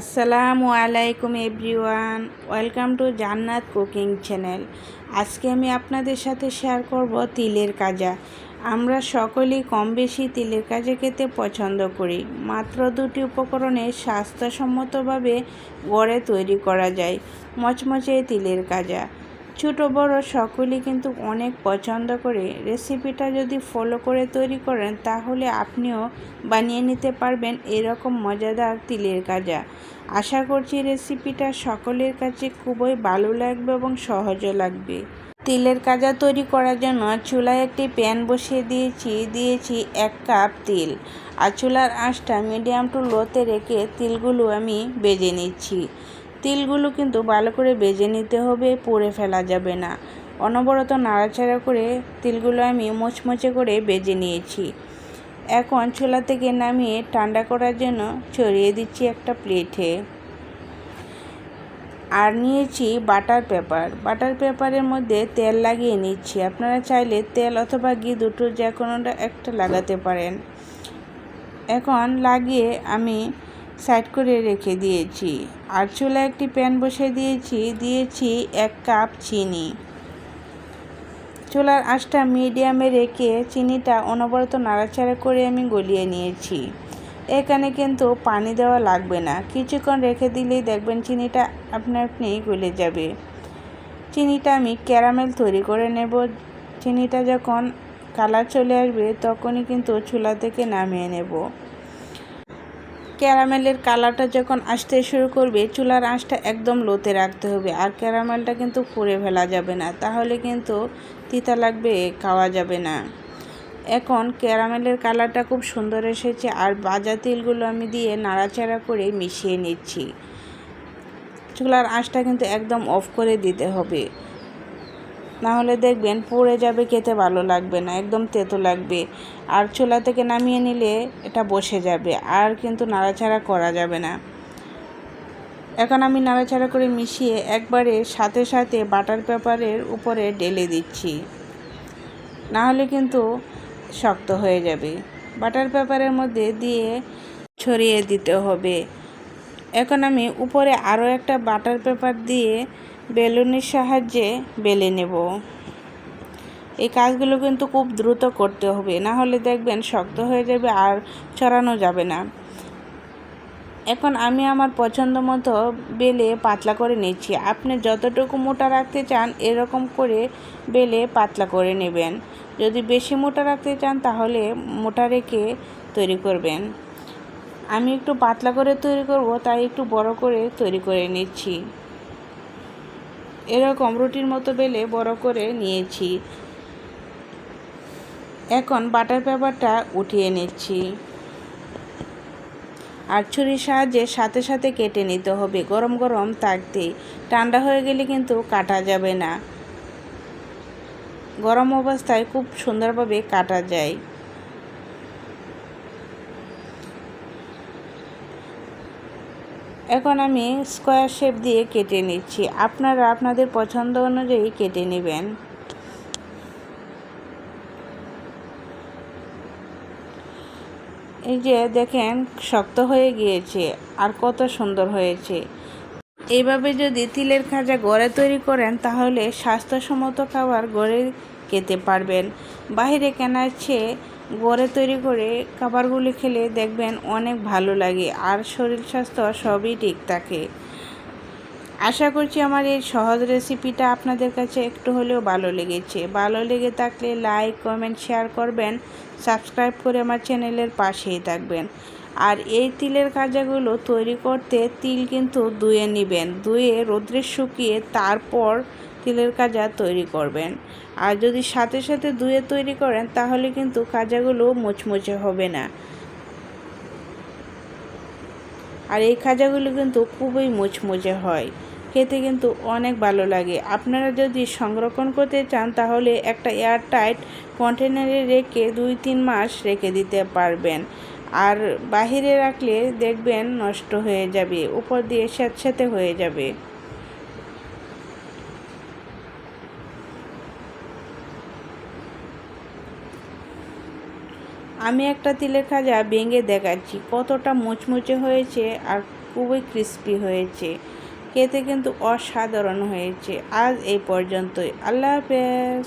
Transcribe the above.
আসসালামু আলাইকুম everyone, welcome to Jannat cooking channel. আজকে আমি আপনাদের সাথে শেয়ার করব তিলের কাজা। আমরা সকলেই কম বেশি তিলের কাজা খেতে পছন্দ করি। মাত্র দুটি উপকরণে স্বাস্থ্যসম্মতভাবে গড়ে তৈরি করা যায়। মচমচে তিলের কাজা। ছোট, বড় সকলেই কিন্তু অনেক পছন্দ করে। রেসিপিটা যদি ফলো করে তৈরি করেন, তাহলে আপনিও বানিয়ে নিতে পারবেন এরকম মজাদার তিলের কাজা আশা করছি রেসিপিটা সকলের কাছে খুবই ভালো লাগবে এবং সহজও লাগবে। তিলের কাজা তৈরি করার জন্য চুলায় একটি প্যান বসিয়ে দিয়েছি দিয়েছি এক কাপ তিল। আর চুলার আঁচটা মিডিয়াম টু লোতে রেখে তিলগুলো আমি বেজে নিচ্ছি। তিলগুলো কিন্তু ভালো করে বেজে নিতে হবে, পুড়ে ফেলা যাবে না। অনবরত নাড়াচাড়া করে তিলগুলো আমি মোচমোচে করে বেজে নিয়েছি। এখন চুলা থেকে নামিয়ে ঠান্ডা করার জন্য ছড়িয়ে দিচ্ছি একটা প্লেটে। আর নিয়েছি বাটার পেপার। বাটার পেপারের মধ্যে তেল লাগিয়ে নিচ্ছি। আপনারা চাইলে তেল অথবা ঘি দুটো যে কোনোটা একটা লাগাতে পারেন। এখন লাগিয়ে আমি সাইড করে রেখে দিয়েছি। আর চুলা একটি প্যান বসে দিয়েছি দিয়েছি এক কাপ চিনি। চুলার আঁচটা মিডিয়ামে রেখে চিনিটা অনবরত নাড়াচাড়া করে আমি গলিয়ে নিয়েছি। এখানে কিন্তু পানি দেওয়া লাগবে না। কিছুক্ষণ রেখে দিলেই দেখবেন চিনিটা আপনি আপনি গলে যাবে। চিনিটা আমি ক্যারামেল তৈরি করে নেব। চিনিটা যখন কালার চলে আসবে তখনই কিন্তু চুলা থেকে নামিয়ে নেব। ক্যারামেলের কালারটা যখন আসতে শুরু করবে, চুলার আঁচটা একদম লোতে রাখতে হবে আর ক্যারামেলটা কিন্তু পুড়ে ফেলা যাবে না। তাহলে কিন্তু তিতা লাগবে, খাওয়া যাবে না। এখন ক্যারামেলের কালারটা খুব সুন্দর এসেছে আর বাজা তেলগুলো আমি দিয়ে নাড়াচাড়া করে মিশিয়ে নিচ্ছি। চুলার আঁচটা কিন্তু একদম অফ করে দিতে হবে। নাহলে দেখবেন পড়ে যাবে, খেতে ভালো লাগবে না, একদম তেতো লাগবে। আর চুলা থেকে নামিয়ে নিলে এটা বসে যাবে, আর কিন্তু নাড়াচাড়া করা যাবে না। এখন আমি নাড়াচাড়া করে মিশিয়ে একবারে সাথে সাথে বাটার পেপারের উপরে ঢেলে দিচ্ছি। না হলে কিন্তু শক্ত হয়ে যাবে। বাটার পেপারের মধ্যে দিয়ে ছড়িয়ে দিতে হবে। এখন আমি উপরে আরও একটা বাটার পেপার দিয়ে বেলুনের সাহায্যে বেলে নেব। এই কাজগুলো কিন্তু খুব দ্রুত করতে হবে, না হলে দেখবেন শক্ত হয়ে যাবে আর ছড়ানো যাবে না। এখন আমি আমার পছন্দ মতো বেলে পাতলা করে নিচ্ছি। আপনি যতটুকু মোটা রাখতে চান, এরকম করে বেলে পাতলা করে নেবেন। যদি বেশি মোটা রাখতে চান, তাহলে মোটা রেখে তৈরি করবেন। আমি একটু পাতলা করে তৈরি করব, তাই একটু বড় করে তৈরি করে নিচ্ছি। এরকম রুটির মতো বেলে বড় করে নিয়েছি। এখন বাটার পেপারটা উঠিয়ে নিচ্ছি। আর ছুরির সাহায্যে সাথে সাথে কেটে নিতে হবে। গরম গরম থাকতে। ঠান্ডা হয়ে গেলে কিন্তু কাটা যাবে না। গরম অবস্থায় খুব সুন্দরভাবে কাটা যায়। এখন আমি স্কোয়ার শেপ দিয়ে কেটে নিচ্ছি। আপনারা আপনাদের পছন্দ অনুযায়ী কেটে নেবেন। এই যে দেখেন, শক্ত হয়ে গিয়েছে আর কত সুন্দর হয়েছে। এইভাবে যদি তিলের খাজা গড়ে তৈরি করেন, তাহলে স্বাস্থ্যসম্মত খাবার গড়ে খেতে পারবেন। বাহিরে কেনার চেয়ে গড়ে তৈরি করে খাবারগুলি খেলে দেখবেন অনেক ভালো লাগে, আর শরীর স্বাস্থ্য সবই ঠিক থাকে। আশা করছি আমার এই সহজ রেসিপিটা আপনাদের কাছে একটু হলেও ভালো লেগেছে। ভালো লেগে থাকলে লাইক কমেন্ট শেয়ার করবেন সাবস্ক্রাইব করে আমার চ্যানেলের পাশেই থাকবেন। আর এই তিলের কাজাগুলো তৈরি করতে তিল কিন্তু ধুয়ে নেবেন, ধুয়ে রোদ্রে শুকিয়ে তারপর তিলের কাজা তৈরি করবেন। আর যদি সাথে সাথে ধুয়ে তৈরি করেন, তাহলে কিন্তু কাজাগুলো মুচমুচে হবে না। আর এই খাজাগুলো কিন্তু খুবই মুচমুচে হয়। খেতে কিন্তু অনেক ভালো লাগে। আপনারা যদি সংরক্ষণ করতে চান, তাহলে একটা এয়ার টাইট কন্টেনারে রেখে দুই তিন মাস রেখে দিতে পারবেন। আর বাহিরে রাখলে দেখবেন নষ্ট হয়ে যাবে, উপর দিয়ে স্যাঁতস্যাঁতে হয়ে যাবে। আমি একটা তিলের খাজা ভেঙে দেখাচ্ছি, কতটা মুচমুচে হয়েছে আর খুবই ক্রিস্পি হয়েছে। খেতে কিন্তু অসাধারণ হয়েছে। আজ এই পর্যন্তই। আল্লাহ হাফেজ।